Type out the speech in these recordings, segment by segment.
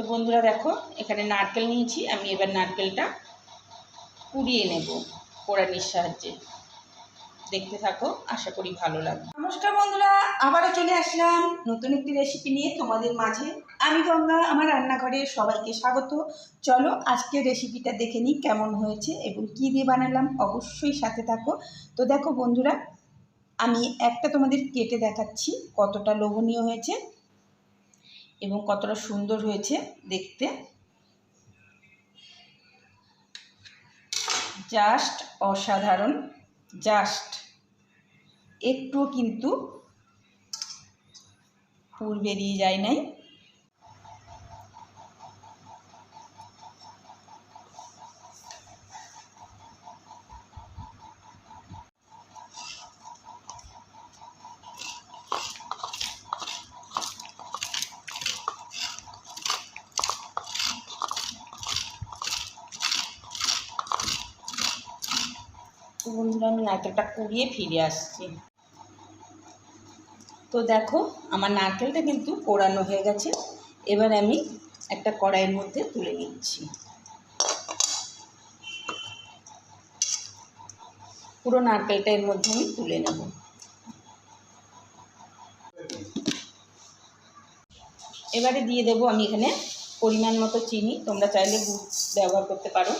তো বন্ধুরা দেখো, এখানে নারকেল নিয়েছি, আমি এবার নারকেলটা কুড়িয়ে নেব কোড়ানির সাহায্যে। দেখতে থাকো, আশা করি ভালো লাগবে। নমস্কার বন্ধুরা, আবারও চলে আসলাম নতুন একটি রেসিপি নিয়ে তোমাদের মাঝে। আমি গঙ্গা, আমার রান্নাঘরে সবাইকে স্বাগত। চলো আজকে রেসিপিটা দেখে নিই কেমন হয়েছে এবং কী দিয়ে বানালাম, অবশ্যই সাথে থাকো। তো দেখো বন্ধুরা, আমি একটা তোমাদের কেটে দেখাচ্ছি কতটা লোভনীয় হয়েছে। এবং কতটা সুন্দর হয়েছে দেখতে। জাস্ট অসাধারণ জাস্ট। একটু কিন্তু পুর বেরিয়ে যায় নাই তো বন্ধুরা আমি নারকেলটা কুড়িয়ে ফিরে আসছি। তো দেখো, আমার নারকেলটা কিন্তু কোড়ানো হয়ে গেছে। এবার আমি একটা কড়াইয়ের মধ্যে তুলে নিচ্ছি। পুরো নারকেলটা এর মধ্যে আমি তুলে নেব। এবারে দিয়ে দেবো আমি এখানে পরিমাণ মতো চিনি। তোমরা চাইলে গুড় ব্যবহার করতে পারো।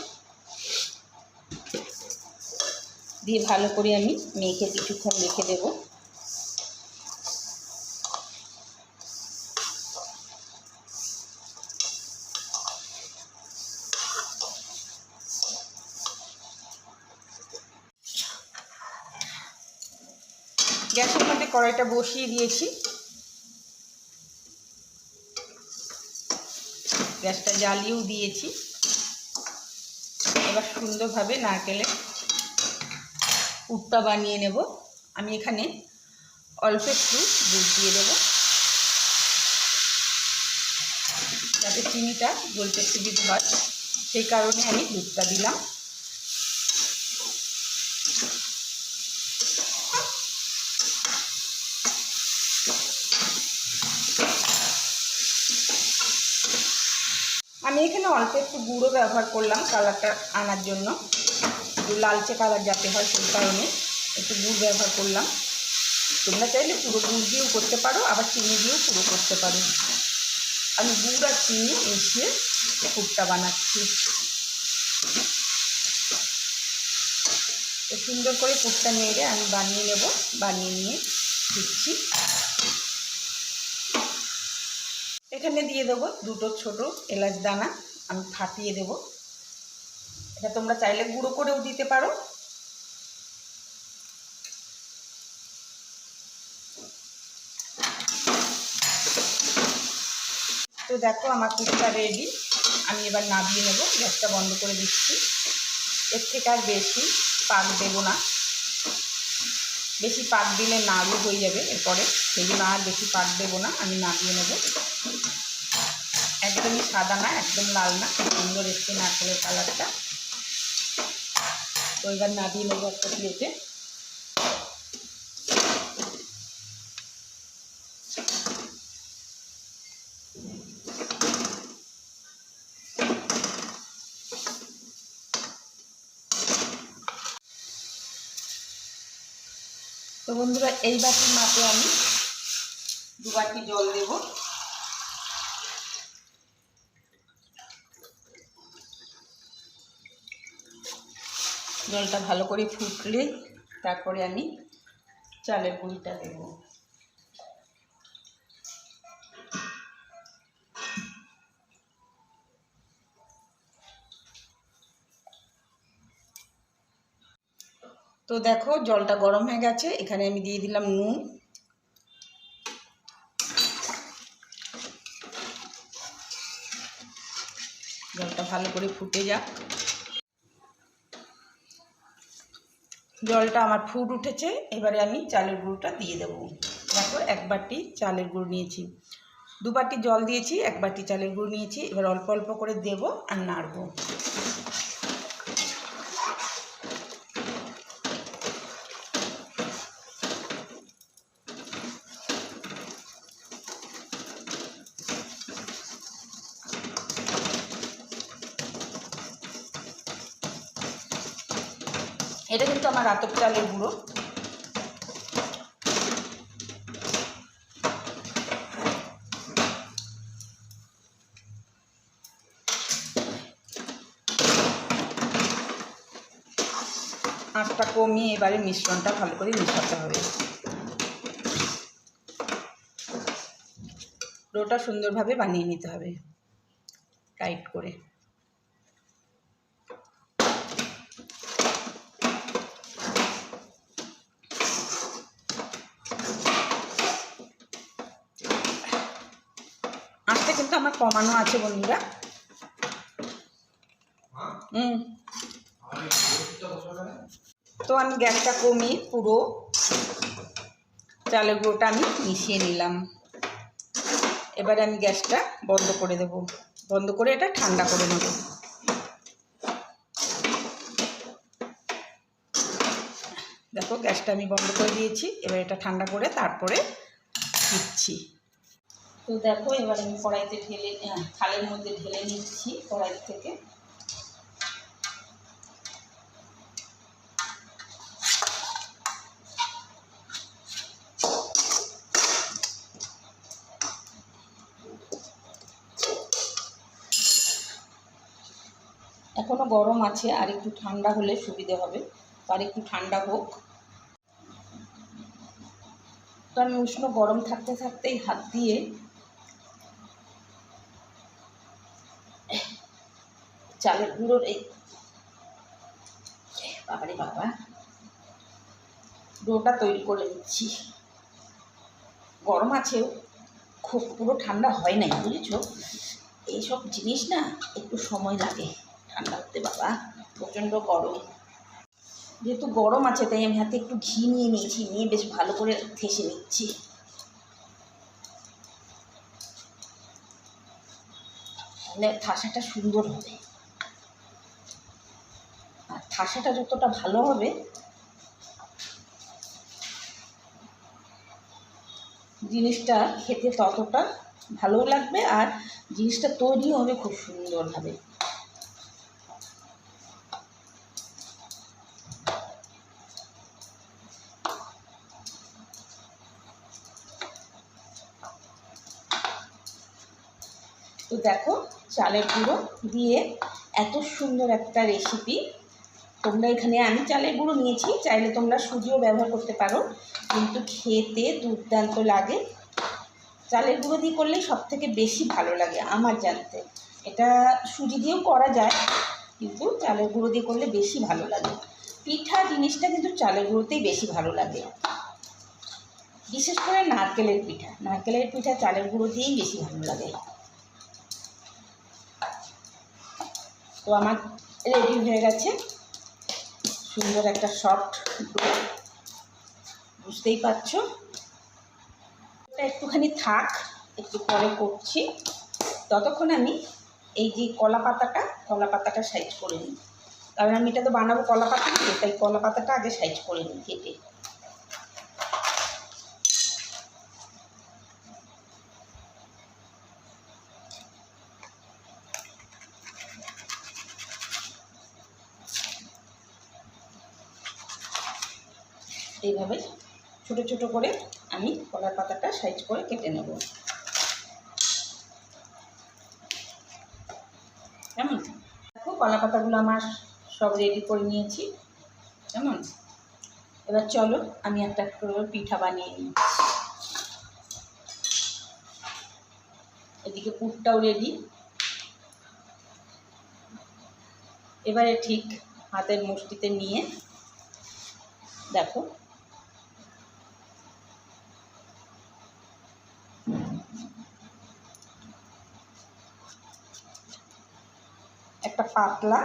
দিয়ে ভালো করে আমি মেখে কিছুক্ষণ রেখে দেবো। গ্যাসের মধ্যে কড়াইটা বসিয়ে দিয়েছি। গ্যাসটা জ্বালিয়েও দিয়েছি। এবার সুন্দরভাবে নারকেলের পুরটা বানিয়ে নেব। আমি এখানে অল্প একটু দুধ দিয়ে দেবো। যাতে চিনিটা গলতে সুবিধা হয়। সেই কারণে আমি দুধটা দিলাম। আমি এখানে অল্প একটু গুঁড়ো ব্যবহার করলাম কালারটা আনার জন্য। একটু লালচে কালার যাতে হয় সেই কারণে একটু গুড় ব্যবহার করলাম। তোমরা চাইলে পুরো গুড় দিয়েও করতে পারো, আবার চিনি দিয়েও পুরো করতে পারো। আমি গুড় আর চিনি মিশিয়ে ফুটটা বানাচ্ছি। সুন্দর করে পুরটা নেড়ে আমি বানিয়ে নেব, বানিয়ে নিয়ে দিচ্ছি। এখানে দিয়ে দেবো দুটো ছোট এলাচ দানা, আমি ফাটিয়ে দেবো। এটা তোমরা চাইলে গুঁড়ো করেও দিতে পারো। তো দেখো আমার কুচটা রেডি আমি এবার নামিয়ে নেব, গ্যাসটা বন্ধ করে দিচ্ছি। এর থেকে আর বেশি পাক দেব না। বেশি পাক দিলে নাড়ু হয়ে যাবে, এরপরে সেই জন্য আর বেশি পাক দেবো না, আমি নামিয়ে নেব। একদমই সাদা না, একদম লাল না সুন্দর এসছে নারকেলের কালারটা তো এবার নামিয়ে নেব একটা প্লেটে তো বন্ধুরা, এই বাটির মাপে আমি দু বাটি জল দেবো। জলটা ভালো করে ফুটলে তারপরে আমি চালের গুঁড়িটা দেব। তো দেখো জলটা গরম হয়ে গেছে, এখানে আমি দিয়ে দিলাম নুন। জলটা ভালো করে ফুটে যাক। জলটা আমার ফুট উঠেছে, এবারে আমি চালের গুঁড়োটা দিয়ে দেব। দেখো, এক বাটি চালের গুঁড়ো নিয়েছি। দু বাটি জল দিয়েছি, এক বাটি চালের গুঁড়ো নিয়েছি। এবার অল্প অল্প করে দেব আর নাড়বো। আমার আতপ চালের গুঁড়ো। আটটা কমিয়ে এবারে মিশ্রণটা ভালো করে মিশাতে হবে। ডোটা সুন্দরভাবে বানিয়ে নিতে হবে। টাইট করে আঁচটা কিন্তু আমার কমানো আছে বন্ধুরা। হুম। তো আমি গ্যাসটা কমিয়ে পুরো চালের গুঁড়োটা আমি মিশিয়ে নিলাম। এবারে আমি গ্যাসটা বন্ধ করে দেব। বন্ধ করে এটা ঠান্ডা করে নেব। দেখো গ্যাসটা আমি বন্ধ করে দিয়েছি। এবার এটা ঠান্ডা করে তারপরে দিচ্ছি। তো দেখো, এবার আমি কড়াইতে ঢেলে থালের মধ্যে ঢেলে নিচ্ছি কড়াই থেকে। এখনও গরম আছে, আর একটু ঠান্ডা হলে সুবিধে হবে আর একটু ঠান্ডা হোক। আমি উষ্ণ গরম থাকতে থাকতেই হাত দিয়ে চালের গুঁড়োর এই বাবারে বাবা। ডোটা তৈরি করে নিচ্ছি। গরম আছেও, খুব পুরো ঠান্ডা হয় নাই, বুঝেছ? এইসব জিনিস না, একটু সময় লাগে ঠান্ডা হতে, বাবা। প্রচণ্ড গরম। যেহেতু গরম আছে, তাই আমি হাতে একটু ঘি নিয়ে নিয়েছি, নিয়ে বেশ ভালো করে থেসে নিচ্ছি। তাহলে ঠাসাটা সুন্দর হবে। ঠাসাটা যতটা ভালো হবে, জিনিসটা খেতে ততটা ভালোও লাগবে আর জিনিসটা তৈরিও হবে খুব সুন্দরভাবে। তো দেখো, চালের গুঁড়ো দিয়ে এত সুন্দর একটা রেসিপি তোমরা এখানে আমি চালের গুঁড়ো নিয়েছি, চাইলে তোমরা সুজিও ব্যবহার করতে পারো, কিন্তু খেতে দুর্দান্ত লাগে। চালের গুঁড়ো দিয়ে করলে সব থেকে বেশি ভালো লাগে আমার জানতে। এটা সুজি দিয়েও করা যায়, কিন্তু চালের গুঁড়ো দিয়ে করলে বেশি ভালো লাগে। পিঠা জিনিসটা কিন্তু চালের গুঁড়োতেই বেশি ভালো লাগে। বিশেষ করে নারকেলের পিঠা। নারকেলের পিঠা চালের গুঁড়ো দিয়েই বেশি ভালো লাগে। তো আমার রেডি হয়ে গেছে। সুন্দর একটা সফট বুঝতেই পারছ? এটা একটুখানি থাক, একটু পরে করছি। ততক্ষণ আমি এই যে কলা পাতাটা কলা পাতাটা সাইজ করে নিই। কারণ আমি এটা তো বানাবো কলা পাতা দিয়ে, তাই কলা পাতাটা আগে সাইজ করে নিই, কেটে এইভাবে ছোট ছোট করে আমি কলার পাতাটা সাইজ করে কেটে নেব। কেমন? দেখো, কলা পাতাগুলো আমার সব রেডি করে নিয়েছি। কেমন? এবার চলো, আমি একটা পিঠা বানিয়ে নিই। এদিকে পুরটাও রেডি এবারে ঠিক হাতের মুষ্টিতে নিয়ে দেখো একটা পাতলা।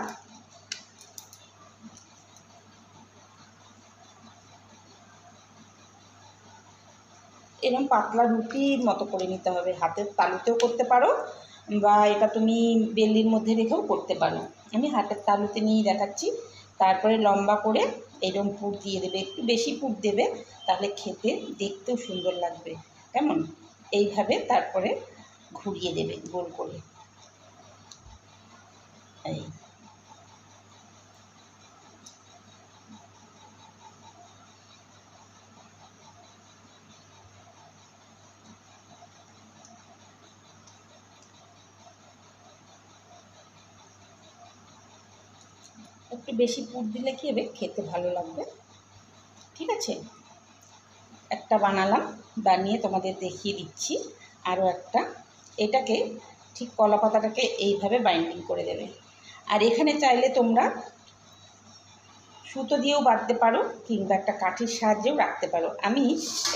এরকম পাতলা রুটির মতো করে নিতে হবে। হাতের তালুতেও করতে পারো বা এটা তুমি বেল্লির মধ্যে রেখেও করতে পারো। আমি হাতের তালুতে নিয়ে দেখাচ্ছি। তারপরে লম্বা করে এরকম পুর দিয়ে দেবে। একটু বেশি পুর দেবে, তাহলে খেতে দেখতেও সুন্দর লাগবে। কেমন? এইভাবে তারপরে ঘুরিয়ে দেবে গোল করে। এই একটু বেশি পুর দিলে কি হবে? খেতে ভালো লাগবে। ঠিক আছে? একটা বানালাম, বানিয়ে তোমাদের দেখিয়ে দিচ্ছি। আরও একটা। এটাকে ঠিক কলা পাতাটাকে এইভাবে বাইন্ডিং করে দেবে। আর এখানে চাইলে তোমরা সুতো দিয়েও বাঁধতে পারো, কিংবা একটা কাঠির সাহায্যেও রাখতে পারো। আমি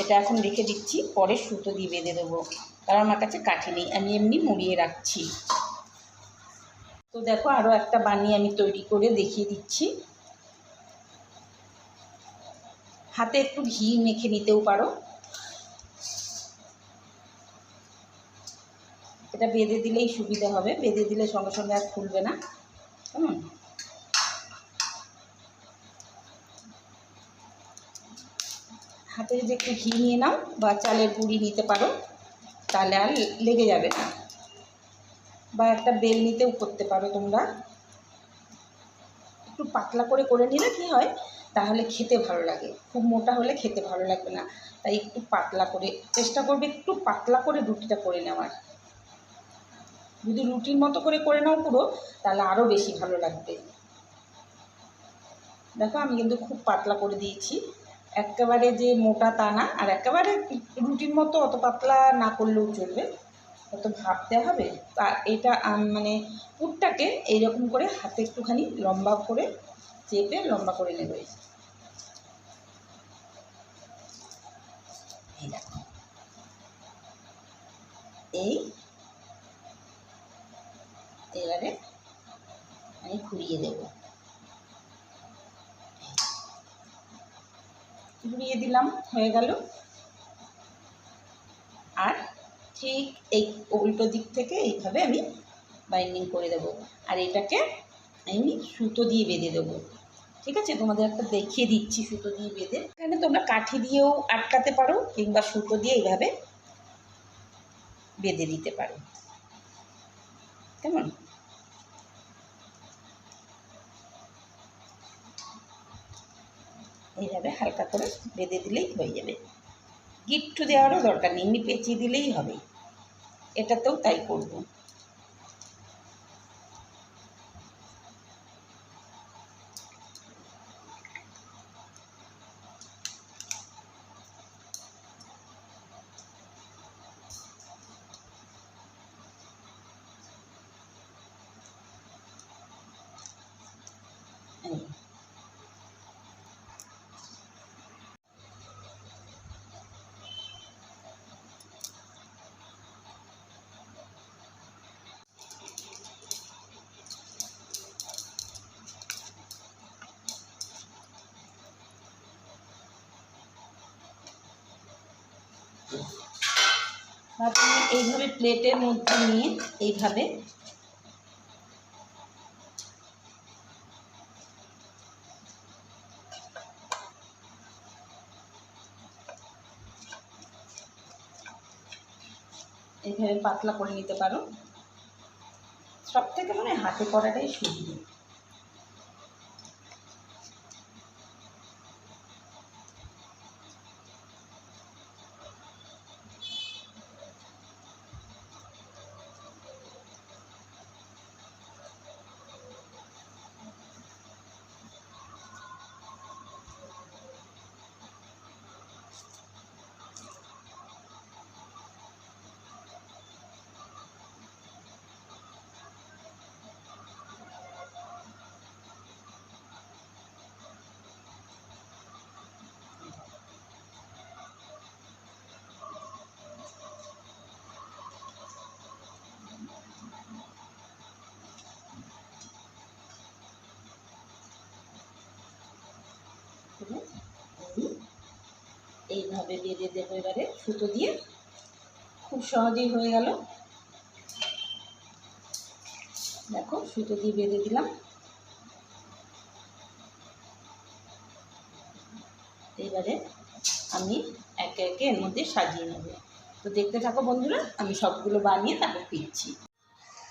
এটা এখন রেখে দিচ্ছি, পরে সুতো দিয়ে বেঁধে দেবো। কারণ আমার কাছে কাঠি নেই, আমি এমনি মুড়িয়ে রাখছি। তো দেখো আরও একটা বানিয়ে আমি তৈরি করে দেখিয়ে দিচ্ছি। হাতে একটু ঘি মেখে নিতেও পারো। এটা বেঁধে দিলেই সুবিধা হবে, বেঁধে দিলে সঙ্গে সঙ্গে আর খুলবে না। কেমন হাতে যদি একটু ঘি নিয়ে নাও বা চালের গুঁড়ি নিতে পারো, তাহলে আর লেগে যাবে না। বা একটা বেল নিতেও করতে পারো তোমরা। একটু পাতলা করে করে নিলে কি হয়, তাহলে খেতে ভালো লাগে। খুব মোটা হলে খেতে ভালো লাগবে না। তাই একটু পাতলা করে, চেষ্টা করবে একটু পাতলা করে রুটিটা করে নেওয়ার। যদি রুটির মতো করে করে নাও পুরো, তাহলে আরও বেশি ভালো লাগবে। দেখো, আমি কিন্তু খুব পাতলা করে দিয়েছি। একেবারে যে মোটা তা না, আর একেবারে রুটির মতো অত পাতলা না করলেও চলবে। অত ভাবতে হবে। তা এটা মানে পুরটাকে এইরকম করে হাতে একটুখানি লম্বা করে চেপে লম্বা করে নেবে। এই এই এবারে আমি ঘুরিয়ে দেবো। ঘুরিয়ে দিলাম, হয়ে গেল। আর ঠিক এই উল্টো দিক থেকে এইভাবে আমি বাইন্ডিং করে দেব। আর এটাকে আমি সুতো দিয়ে বেঁধে দেবো। ঠিক আছে? তোমাদের একটা দেখিয়ে দিচ্ছি সুতো দিয়ে বেঁধে। এখানে তোমরা কাঠি দিয়েও আটকাতে পারো কিংবা সুতো দিয়ে এইভাবে বেঁধে দিতে পারো। কেমন? এইভাবে হালকা করে বেঁধে দিলেই হয়ে যাবে। গিট্টু দেওয়ারও দরকার নেই, এমনি পেঁচিয়ে দিলেই হবে। এটাতেও তাই করব এই এইভাবে প্লেটের মধ্যে নিয়ে এইভাবে এইভাবে পাতলা করে নিতে পারো। সব থেকে মানে হাতে করাটাই সুবিধে। এইভাবে বেঁধে দেবো এবারে সুতো দিয়ে। খুব সহজেই হয়ে গেল। দেখো সুতো দিয়ে বেঁধে দিলাম। এবারে আমি একে একে এর মধ্যে সাজিয়ে নেব। তো দেখতে থাকো বন্ধুরা, আমি সবগুলো বানিয়ে তারপর পিচ্ছি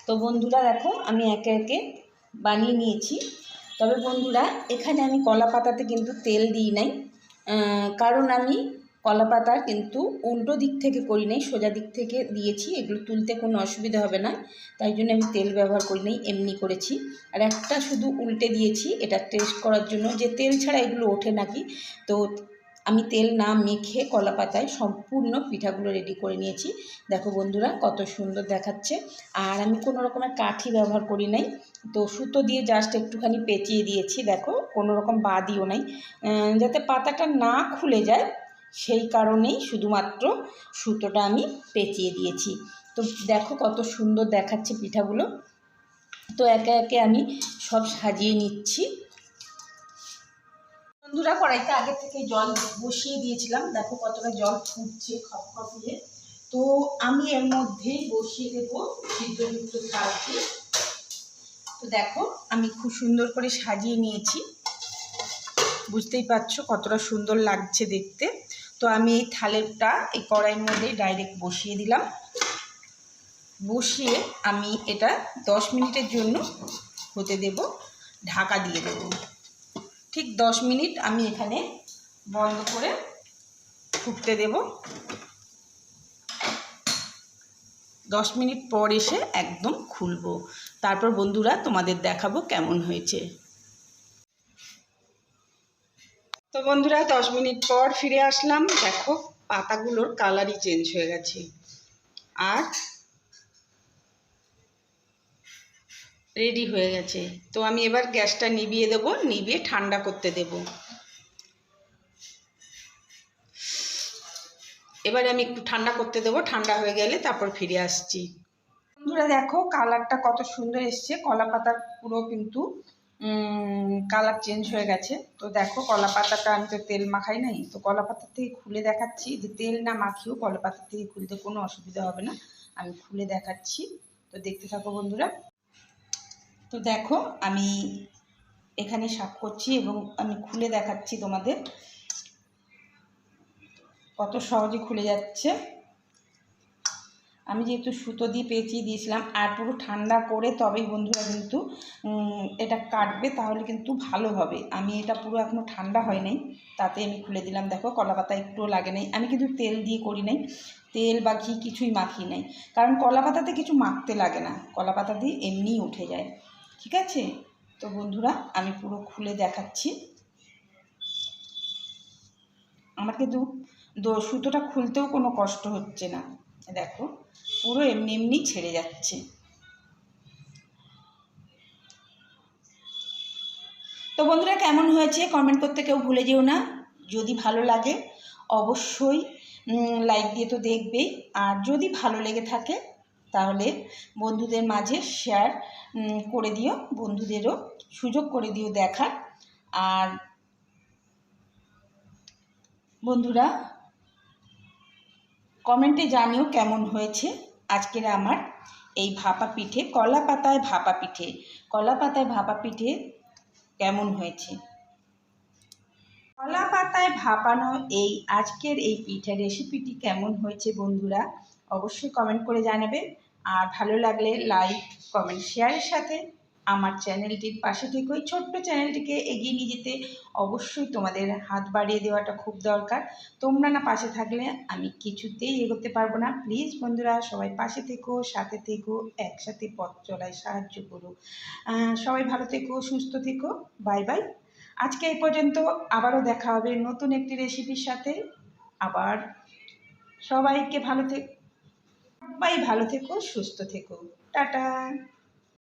তো বন্ধুরা, দেখো, আমি একে একে বানিয়ে নিয়েছি। তবে বন্ধুরা, এখানে আমি কলা পাতাতে কিন্তু তেল দিই নাই। কারণ আমি কলা পাতা কিন্তু উল্টো দিক থেকে করি নাই, সোজা দিক থেকে দিয়েছি, এগুলো তুলতে কোনো অসুবিধা হবে না। তাই জন্য আমি তেল ব্যবহার করি নাই, এমনি করেছি। আর একটা শুধু উল্টে দিয়েছি, এটা টেস্ট করার জন্য। যে তেল ছাড়া এগুলো ওঠে নাকি, তো আমি তেল না মেখে কলা পাতায় সম্পূর্ণ পিঠাগুলো রেডি করে নিয়েছি। দেখো বন্ধুরা, কত সুন্দর দেখাচ্ছে। আর আমি কোনো রকমের কাঠি ব্যবহার করি নাই, তো সুতো দিয়ে জাস্ট একটুখানি পেঁচিয়ে দিয়েছি। দেখো, কোনো রকম বাদিও নাই। যাতে পাতাটা না খুলে যায় সেই কারণেই শুধুমাত্র সুতোটা আমি পেঁচিয়ে দিয়েছি। তো দেখো কত সুন্দর দেখাচ্ছে পিঠাগুলো। তো একে একে আমি সব সাজিয়ে নিচ্ছি। বন্ধুরা, কড়াইতে আগে থেকে জল বসিয়ে দিয়েছিলাম। দেখো কতটা জল ফুটছে খপখপিয়ে। তো আমি এর মধ্যে বসিয়ে দেবো সিদ্ধযুক্ত থালটি তো দেখো, আমি খুব সুন্দর করে সাজিয়ে নিয়েছি। বুঝতেই পারছ কতটা সুন্দর লাগছে দেখতে। তো আমি এই থালেরটা এই কড়াইয়ের মধ্যে ডাইরেক্ট বসিয়ে দিলাম। বসিয়ে আমি এটা দশ মিনিটের জন্য হতে দেব, ঢাকা দিয়ে দেব। ঠিক দশ মিনিট আমি এখানে বন্ধ করে ফুটতে দেব। দশ মিনিট পর এসে একদম খুলবো। তারপর বন্ধুরা তোমাদের দেখাবো কেমন হয়েছে। তো বন্ধুরা, দশ মিনিট পর ফিরে আসলাম। দেখো, পাতাগুলোর কালারই চেঞ্জ হয়ে গেছে। আর রেডি হয়ে গেছে। তো আমি এবার গ্যাসটা নিভিয়ে দেব নিভিয়ে ঠান্ডা করতে দেব। এবারে আমি একটু ঠান্ডা করতে দেবো, ঠান্ডা হয়ে গেলে তারপর ফিরে আসছি। বন্ধুরা, দেখো কালারটা কত সুন্দর এসছে। কলা পাতার পুরো কিন্তু কালার চেঞ্জ হয়ে গেছে। তো দেখো কলা পাতাটা আমি তো তেল মাখাই নাই। তো কলা পাতার থেকে খুলে দেখাচ্ছি। যে তেল না মাখিয়েও কলা পাতার থেকে খুলতে কোনো অসুবিধা হবে না। আমি খুলে দেখাচ্ছি। তো দেখতে থাকো বন্ধুরা। তো দেখো, আমি এখানে সাফ করছি এবং আমি খুলে দেখাচ্ছি তোমাদের। কত সহজে খুলে যাচ্ছে। আমি যেহেতু সুতো দিয়ে পেঁচিয়ে দিয়েছিলাম আর পুরো ঠান্ডা করে তবেই বন্ধুরা কিন্তু এটা কাটবে তাহলে কিন্তু ভালো হবে। আমি এটা পুরো এখনও ঠান্ডা হয় নাই, তাতে আমি খুলে দিলাম। দেখো কলা পাতা একটুও লাগে নাই। আমি কিন্তু তেল দিয়ে করি নাই। তেল বা ঘি কিছুই মাখি নাই। কারণ কলা পাতাতে কিছু মাখতে লাগে না। কলা পাতা দিয়ে এমনিই উঠে যায়। ঠিক আছে? তো বন্ধুরা, আমি পুরো খুলে দেখাচ্ছি। আমার কিন্তু সুতোটা খুলতেও কোনো কষ্ট হচ্ছে না। দেখো, পুরো এমনি এমনি ছেড়ে যাচ্ছে। তো বন্ধুরা, কেমন হয়েছে? কমেন্ট করতে কেউ ভুলে যেও না। যদি ভালো লাগে, অবশ্যই লাইক দিয়ে তো দেখবেই। আর যদি ভালো লেগে থাকে, তাহলে বন্ধুদের মাঝে শেয়ার করে দিও। বন্ধুদেরও সুযোগ করে দিও দেখার। আর বন্ধুরা কমেন্টে জানিও কেমন হয়েছে আজকের আমার এই ভাপা পিঠে, কলা পাতায় ভাপা পিঠে, কলা পাতায় ভাপা পিঠে কেমন হয়েছে? কলা পাতায় ভাপানো এই আজকের এই পিঠে রেসিপিটি কেমন হয়েছে বন্ধুরা অবশ্যই কমেন্ট করে জানাবে। আর ভালো লাগলে লাইক কমেন্ট শেয়ারের সাথে আমার চ্যানেলটির পাশে থেকে ওই ছোট্ট চ্যানেলটিকে এগিয়ে নিয়ে যেতে অবশ্যই তোমাদের হাত বাড়িয়ে দেওয়াটা খুব দরকার। তোমরা না পাশে থাকলে আমি কিছুতেই এগোতে পারব না। প্লিজ বন্ধুরা, সবাই পাশে থেকো, সাথে থেকো, একসাথে পথ চলায় সাহায্য করো। সবাই ভালো থেকো, সুস্থ থেকো। Bye bye. আজকে এই পর্যন্ত আবারও দেখা হবে নতুন একটি রেসিপির সাথে। আবার সবাইকে ভালো থেকো সবাই ভালো থেকো, সুস্থ থেকো। টাটা।